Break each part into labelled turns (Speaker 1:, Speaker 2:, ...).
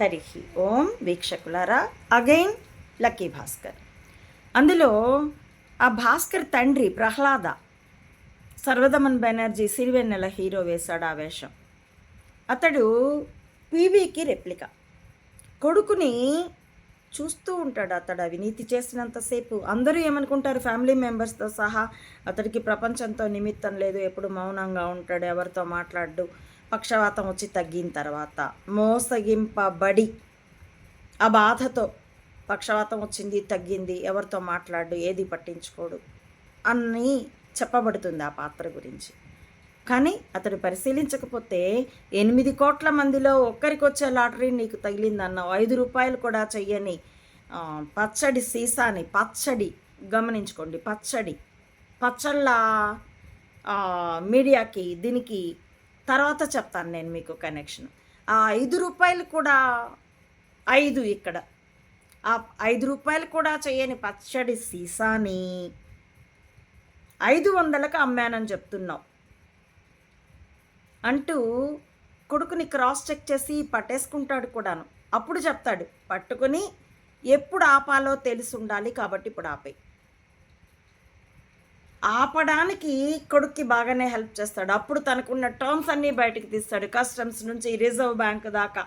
Speaker 1: హరి ఓం వీక్షకులారా. Again lucky Bhaskar అందులో ఆ భాస్కర్ తండ్రి ప్రహ్లాద సర్వదమన్ బెనర్జీ సిరివెన్నెల హీరో వేశాడు ఆ వేషం. అతడు పీవీకి రెప్లిక. కొడుకుని చూస్తూ ఉంటాడు అతడు అవినీతి చేసినంతసేపు. అందరూ ఏమనుకుంటారు? ఫ్యామిలీ మెంబర్స్తో సహా అతడికి ప్రపంచంతో నిమిత్తం లేదు. ఎప్పుడు మౌనంగా ఉంటాడు ఎవరితో మాట్లాడు పక్షవాతం వచ్చి తగ్గిన తర్వాత మోసగింపబడి ఆ బాధతో పక్షవాతం వచ్చింది తగ్గింది ఎవరితో మాట్లాడు ఏది పట్టించుకోడు అని చెప్పబడుతుంది ఆ పాత్ర గురించి. కానీ అతడు పరిశీలించకపోతే ఎనిమిది కోట్ల మందిలో ఒక్కరికి వచ్చే లాటరీ నీకు తగిలిందన్నావు ఐదు రూపాయలు కూడా చెయ్యని పచ్చడి సీసాని పచ్చడి గమనించుకోండి పచ్చడి. పచ్చళ్ళ మీడియాకి దీనికి తర్వాత చెప్తాను నేను మీకు కనెక్షన్ ఆ ఐదు రూపాయలు కూడా ఐదు ఇక్కడ. ఆ ఐదు రూపాయలు కూడా చేయని పచ్చడి సీసాని ఐదు వందలకు అమ్మానని చెప్తున్నావు. అంటూ కొడుకుని క్రాస్ చెక్ చేసి పట్టేసుకుంటాడు కూడాను. అప్పుడు చెప్తాడు పట్టుకుని ఎప్పుడు ఆపాలో తెలిసి ఉండాలి కాబట్టి ఇప్పుడు ఆపే ఆపడానికి కొడుక్కి బాగానే హెల్ప్ చేస్తాడు. అప్పుడు తనకున్న టర్మ్స్ అన్నీ బయటకు తీస్తాడు. కస్టమ్స్ నుంచి రిజర్వ్ బ్యాంక్ దాకా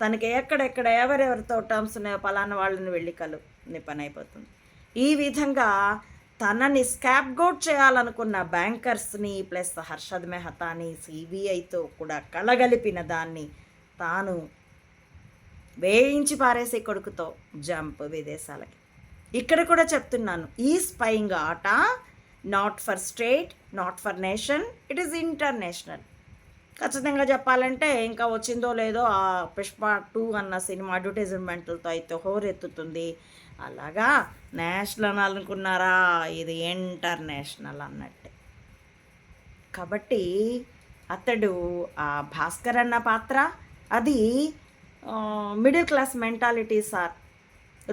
Speaker 1: తనకి ఎక్కడెక్కడ ఎవరెవరితో టర్మ్స్ ఉన్నాయో పలానా వాళ్ళని వెళ్ళి కలు నీ పని అయిపోతుంది. ఈ విధంగా తనని స్కాప్ గౌట్ చేయాలనుకున్న బ్యాంకర్స్ని ప్లస్ హర్షద్ మెహతాని సిబిఐతో కూడా కలగలిపిన దాన్ని తాను వేయించి పారేసే కొడుకుతో జంప్ విదేశాలకి. ఇక్కడ కూడా చెప్తున్నాను ఈ స్పైయింగ్ ఆట not for state not for nation it is international. ఖచ్చితంగా చెప్పాలంటే ఇంకా వచ్చిందో లేదో ఆ పుష్ప టూ అన్న సినిమా అడ్వర్టైజ్మెంట్లతో అయితే హోరెత్తుతుంది. అలాగా నేషనల్ అనుకున్నారా? ఇది ఇంటర్నేషనల్ అన్నట్టే. కాబట్టి అతడు ఆ భాస్కర్ అన్న పాత్ర అది మిడిల్ క్లాస్ మెంటాలిటీ సార్.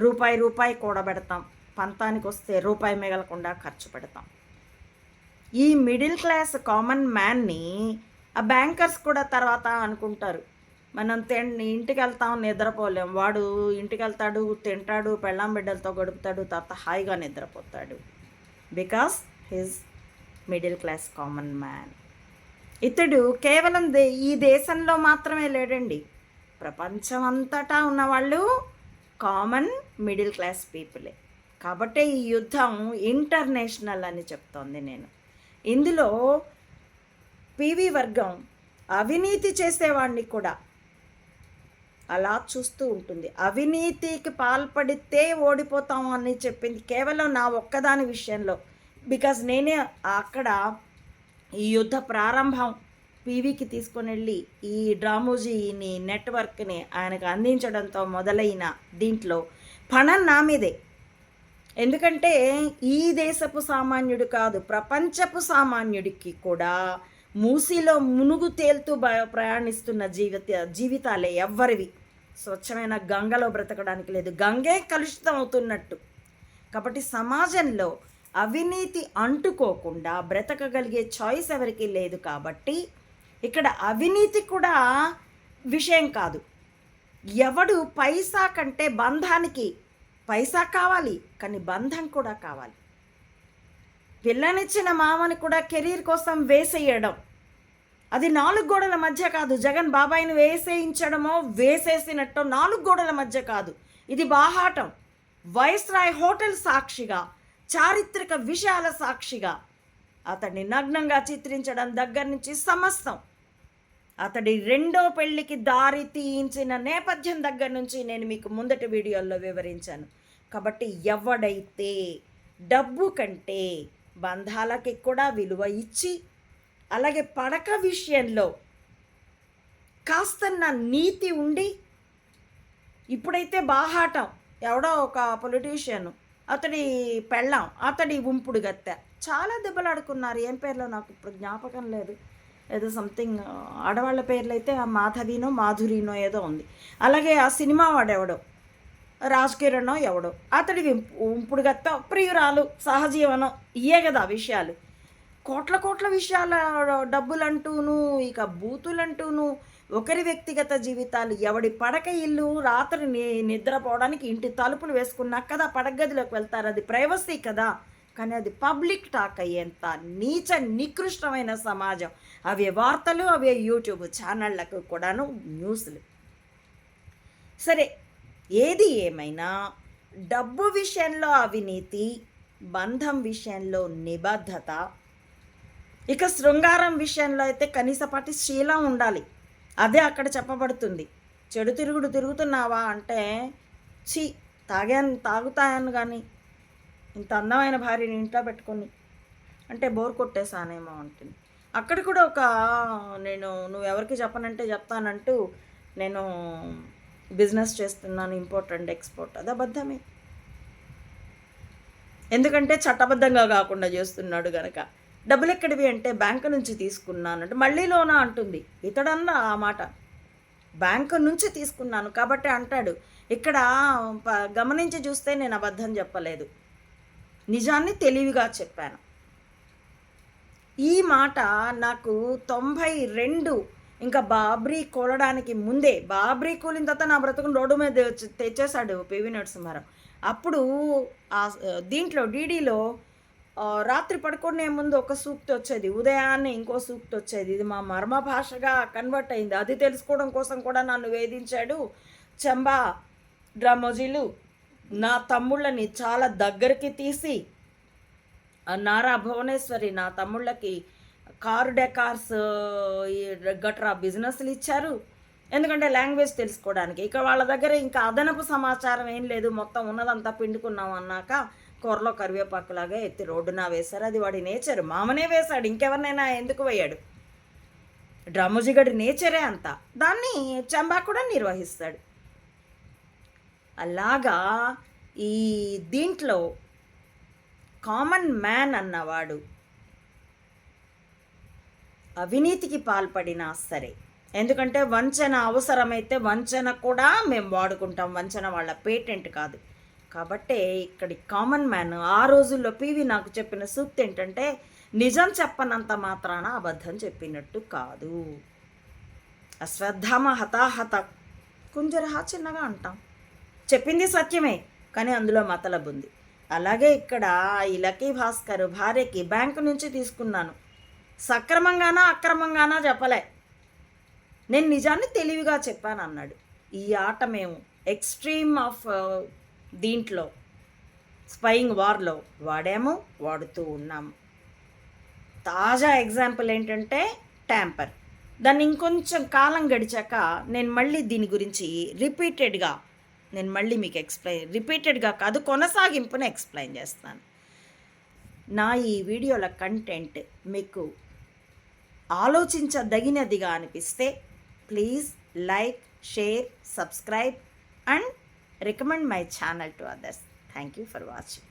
Speaker 1: రూపాయి రూపాయి కూడబెడతాం. పంతానికి వస్తే రూపాయి మిగలకుండా ఖర్చు పెడతాం. ఈ మిడిల్ క్లాస్ కామన్ మ్యాన్ని ఆ బ్యాంకర్స్ కూడా తర్వాత అనుకుంటారు. మనం తిండి ఇంటికి వెళ్తాం నిద్రపోలేం. వాడు ఇంటికి వెళ్తాడు తింటాడు పెళ్ళాం బిడ్డలతో గడుపుతాడు తర్వాత హాయిగా నిద్రపోతాడు. Because his middle class common man. ఇతడు కేవలం దే ఈ దేశంలో మాత్రమే లేడండి. ప్రపంచం అంతటా ఉన్నవాళ్ళు కామన్ మిడిల్ క్లాస్ పీపులే. కాబట్టే ఈ యుద్ధం ఇంటర్నేషనల్ అని చెప్తోంది నేను. ఇందులో పీవీ వర్గం అవినీతి చేసేవాడిని కూడా. అలా చూస్తూ ఉంటుంది. అవినీతికి పాల్పడితే ఓడిపోతాం అని చెప్పింది కేవలం నా ఒక్కదాని విషయంలో. బికాజ్ నేనే అక్కడ ఈ యుద్ధ ప్రారంభం పీవీకి తీసుకొని వెళ్ళి ఈ డ్రామోజీని నెట్వర్క్ని ఆయనకు అందించడంతో మొదలైన దీంట్లో పణం నా మీదే. ఎందుకంటే ఈ దేశపు సామాన్యుడు కాదు ప్రపంచపు సామాన్యుడికి కూడా మూసిలో మునుగు తేలుతూ ప్రయాణిస్తున్న జీవిత జీవితాలే ఎవ్వరివి. స్వచ్ఛమైన గంగలో బ్రతకడానికి లేదు. గంగే కలుషితం అవుతున్నట్టు. కాబట్టి సమాజంలో అవినీతి అంటుకోకుండా బ్రతకగలిగే చాయిస్ ఎవరికి లేదు కాబట్టి ఇక్కడ అవినీతి కూడా విషయం కాదు. ఎవడు పైసా కంటే బంధానికి పైసా కావాలి కానీ బంధం కూడా కావాలి. పిల్లనిచ్చిన మామని కూడా కెరీర్ కోసం వేసేయడం. అది నాలుగు గోడల మధ్య కాదు జగన్ బాబాయిని వేసేయించడమో వేసేసినట్టో నాలుగు గోడల మధ్య కాదు. ఇది బాహాటం. వైస్రాయ్ హోటల్ సాక్షిగా చారిత్రక విషయాల సాక్షిగా. అతన్ని నగ్నంగా చిత్రించడం దగ్గర నుంచి సమస్తం. అతడి రెండో పెళ్ళికి దారి తీయించిన నేపథ్యం దగ్గర నుంచి నేను మీకు ముందటి వీడియోల్లో వివరించాను. కాబట్టి ఎవడైతే డబ్బు కంటే బంధాలకి కూడా విలువ ఇచ్చి అలాగే పడక విషయంలో కాస్తన్న నీతి ఉండి ఇప్పుడైతే బాహాటం ఎవడో ఒక పొలిటీషియన్ అతడి పెళ్ళాం అతడి ఉంపుడు గత్తె. చాలా దెబ్బలాడుకున్నారు. ఏం పేర్లో నాకు ఇప్పుడు జ్ఞాపకం లేదు. ఏదో సంథింగ్ ఆడవాళ్ళ పేర్లు అయితే ఆ మాధవినో మాధురినో ఏదో ఉంది. అలాగే ఆ సినిమా వాడెవడో? రాజ్ ఎవడు. ఎవడో అతడి వింపు- ఉంపుడు గత్త ప్రియురాలు సహజీవనం ఇయే కదా విషయాలు. కోట్ల కోట్ల విషయాల డబ్బులంటూను ఇక బూతులంటూను ఒకరి వ్యక్తిగత జీవితాలు ఎవడి పడక ఇల్లు రాత్రి నిద్రపోవడానికి ఇంటి తలుపులు వేసుకున్నాక కదా పడగదిలోకి వెళ్తారు. అది ప్రైవసీ కదా. కానీ అది పబ్లిక్ టాక్ అయ్యేంత నీచ నికృష్టమైన సమాజం. అవే వార్తలు అవే యూట్యూబ్ ఛానళ్ళకు కూడాను న్యూస్లు. సరే ఏది ఏమైనా డబ్బు విషయంలో అవినీతి బంధం విషయంలో నిబద్ధత ఇక శృంగారం విషయంలో అయితే కనీసపాటి శీలం ఉండాలి. అదే అక్కడ చెప్పబడుతుంది. చెడు తిరుగుడు తిరుగుతున్నావా అంటే ఛీ తాగాను తాగుతాయను కానీ ఇంత అందమైన భార్యని ఇంట్లో పెట్టుకొని అంటే బోర్ కొట్టేసానేమో అంటుంది. అక్కడ కూడా ఒక నేను నువ్వు ఎవరికి చెప్పనంటే చెప్తానంటూ నేను బిజినెస్ చేస్తున్నాను ఇంపోర్ట్ అండ్ ఎక్స్పోర్ట్. అది అబద్ధమే. ఎందుకంటే చట్టబద్ధంగా కాకుండా చేస్తున్నాడు గనక. డబ్బులు ఎక్కడివి అంటే బ్యాంకు నుంచి తీసుకున్నాను అంటే మళ్ళీ లోనా అంటుంది. ఇతడన్నా ఆ మాట. బ్యాంకు నుంచి తీసుకున్నాను కాబట్టి అంటాడు. ఇక్కడ గమనించి చూస్తే నేను అబద్ధం చెప్పలేదు. నిజాన్ని తెలివిగా చెప్పాను. ఈ మాట నాకు తొంభై రెండు ఇంకా బాబ్రీ కూలడానికి ముందే బాబ్రీ కూలిన తర్వాత నా బ్రతుకుని రోడ్డు మీద తెచ్చేశాడు పివి నరసింహారావు. అప్పుడు ఆ దీంట్లో డీడీలో రాత్రి పడుకునే ముందు ఒక సూక్తి వచ్చేది ఉదయాన్నే ఇంకో సూక్తి వచ్చేది ఇది మా మర్మ భాషగా కన్వర్ట్ అయింది. అది తెలుసుకోవడం కోసం కూడా నన్ను వేధించాడు చంబా డ్రామోజీలు. నా తమ్ముళ్ళని చాలా దగ్గరికి తీసి నారా భువనేశ్వరి నా తమ్ముళ్ళకి కారు డెకార్స్ గట్రా బిజినెస్లు ఇచ్చారు. ఎందుకంటే లాంగ్వేజ్ తెలుసుకోవడానికి. ఇక వాళ్ళ దగ్గర ఇంకా అదనపు సమాచారం ఏం లేదు. మొత్తం ఉన్నదంతా పిండుకున్నాం అన్నాక కూరలో కరివేపాకులాగా ఎత్తి రోడ్డున వేశారు. అది వాడి నేచర్. మామనే వేశాడు. ఇంకెవరినైనా ఎందుకు వేయాడు? డ్రామోజీగడి నేచరే అంత. దాన్ని చెంబా కూడా నిర్వహిస్తాడు. అలాగా ఈ దీంట్లో కామన్ మ్యాన్ అన్నవాడు అవినీతికి పాల్పడినా సరే. ఎందుకంటే వంచన అవసరమైతే వంచన కూడా మేము వాడుకుంటాం. వంచన వాళ్ళ పేటెంట్ కాదు. కాబట్టే ఇక్కడి కామన్ మ్యాన్ ఆ రోజుల్లో పివి నాకు చెప్పిన సూక్తి ఏంటంటే నిజం చెప్పనంత మాత్రాన అబద్ధం చెప్పినట్టు కాదు. అశ్వత్థామ హతాహత కుంజరహ చిన్నగా అంటాం. చెప్పింది సత్యమే కానీ అందులో మతలబుంది. అలాగే ఇక్కడ ఈ లక్కీ భాస్కర్ భార్యకి బ్యాంకు నుంచి తీసుకున్నాను. సక్రమంగానా అక్రమంగానా చెప్పలే. నేను నిజాన్ని తెలివిగా చెప్పాను అన్నాడు. ఈ ఆట మేము ఎక్స్ట్రీమ్ ఆఫ్ దీంట్లో స్పయింగ్ వార్లో వాడాము వాడుతూ ఉన్నాము తాజా ఎగ్జాంపుల్ ఏంటంటే ట్యాంపర్. దాన్ని ఇంకొంచెం కాలం గడిచాక నేను మళ్ళీ దీని గురించి రిపీటెడ్గా నేను మళ్ళీ మీకు ఎక్స్ప్లెయిన్ రిపీటెడ్గా కాదు కొనసాగింపును ఎక్స్ప్లెయిన్ చేస్తాను. నా ఈ వీడియోల కంటెంట్ మీకు ఆలోచించదగినదిగా అనిపిస్తే please like share subscribe and recommend my channel to others. Thank you for watching.